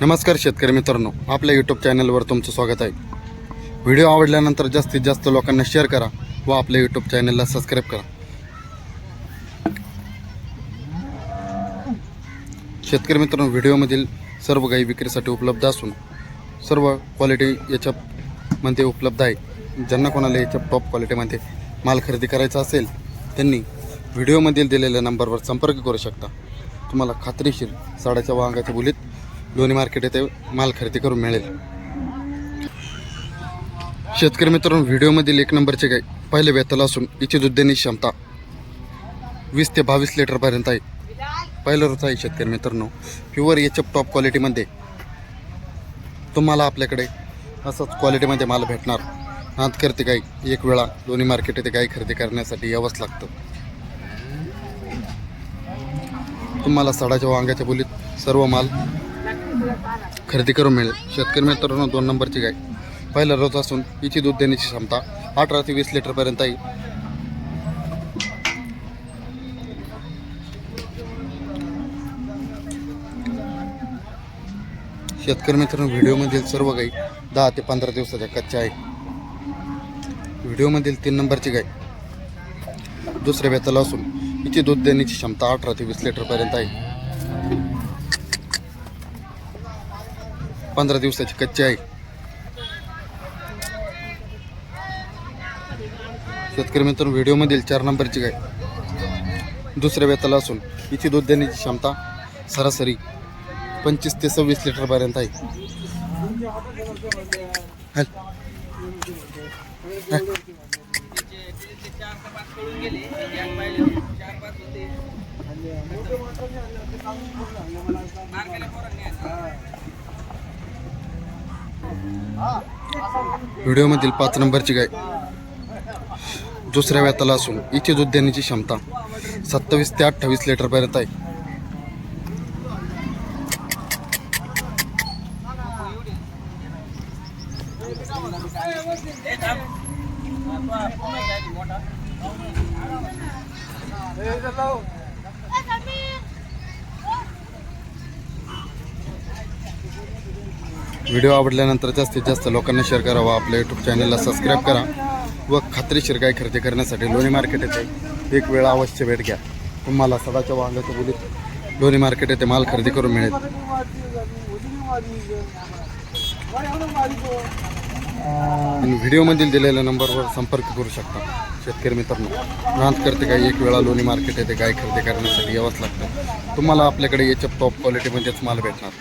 नमस्कार शेतकरी मित्रांनो आपल्या यूट्यूब चॅनलवर तुमचं स्वागत आहे. व्हिडिओ आवडल्यानंतर जास्तीत जास्त लोकांना शेअर करा व आपल्या यूट्यूब चॅनलला सबस्क्राईब करा. शेतकरी मित्रांनो व्हिडिओमधील सर्व गाई विक्रीसाठी उपलब्ध असून सर्व क्वालिटी याच्यामध्ये उपलब्ध आहे. ज्यांना कोणाला याच्या टॉप क्वालिटीमध्ये माल खरेदी करायचा असेल त्यांनी व्हिडिओमधील दिलेल्या नंबरवर संपर्क करू शकता. तुम्हाला खात्रीशीर साडाच्या वांगाच्या बोलीत लोणी मार्केट येथे माल खरेदी करून मिळेल. शेतकरी मित्रांनो व्हिडिओमधील एक नंबरचे गाय पहिले वेतल असून इथे दूध देण्याची क्षमता वीस ते बावीस लिटरपर्यंत आहे. पहिलं रोज आहे शेतकरी मित्रांनो. प्युअर याच्या टॉप क्वालिटीमध्ये तुम्हाला आपल्याकडे असंच क्वालिटीमध्ये माल भेटणार. नात करते गाई एक वेळा दोन्ही मार्केट येथे गाई खरेदी करण्यासाठी यावंच लागतं. तुम्हाला सडाच्या वांग्याच्या बोलीत सर्व माल खरेदी करून मिळेल. शेतकरी मित्रांनो दोन नंबरची गाय. पहिला रोज असून हिची दूध देण्याची क्षमता अठरा ते वीस लिटरपर्यंत आहे. शेतकरी मित्रांनो व्हिडिओमधील सर्व गाई दहा ते पंधरा दिवसाच्या कच्च्या आहे. व्हिडिओमधील तीन नंबरची गाय. दुसऱ्या बेताला असून हिची दूध देण्याची क्षमता अठरा ते वीस लिटरपर्यंत आहे. पंधरा दिवसाची कच्ची आहे. शेतकरी मित्रांनो व्हिडिओमधील चार नंबरची गाय. दुसऱ्या वेताला असून हिची दूध देण्याची क्षमता सरासरी पंचवीस ते सव्वीस लिटरपर्यंत आहे. हल. व्हिडिओमधील पाच नंबरची गाय. दुसऱ्या व्याताला असून इथे दूध देण्याची क्षमता सत्तावीस ते अठ्ठावीस लिटरपर्यंत आहे. व्हिडिओ आवडल्यानंतर जास्तीत जास्त लोकांना शेअर करा व आपल्या यूट्यूब चॅनलला सबस्क्राईब करा व खात्रीशीर गाय खरेदी करण्यासाठी लोणी मार्केट येथे एक वेळा अवश्य भेट घ्या. तुम्हाला सदाच्या वांगाच्या बोलीत लोणी मार्केट येथे माल खरेदी करून मिळेल. आणि व्हिडिओमधील दिलेल्या नंबरवर संपर्क करू शकता. शेतकरी मित्रांनो नांद करते गाय एक वेळा लोणी मार्केट येथे गाय खरेदी करण्यासाठी यावंच लागतं. तुम्हाला आपल्याकडे याच्या टॉप क्वालिटीमध्येच माल भेटणार.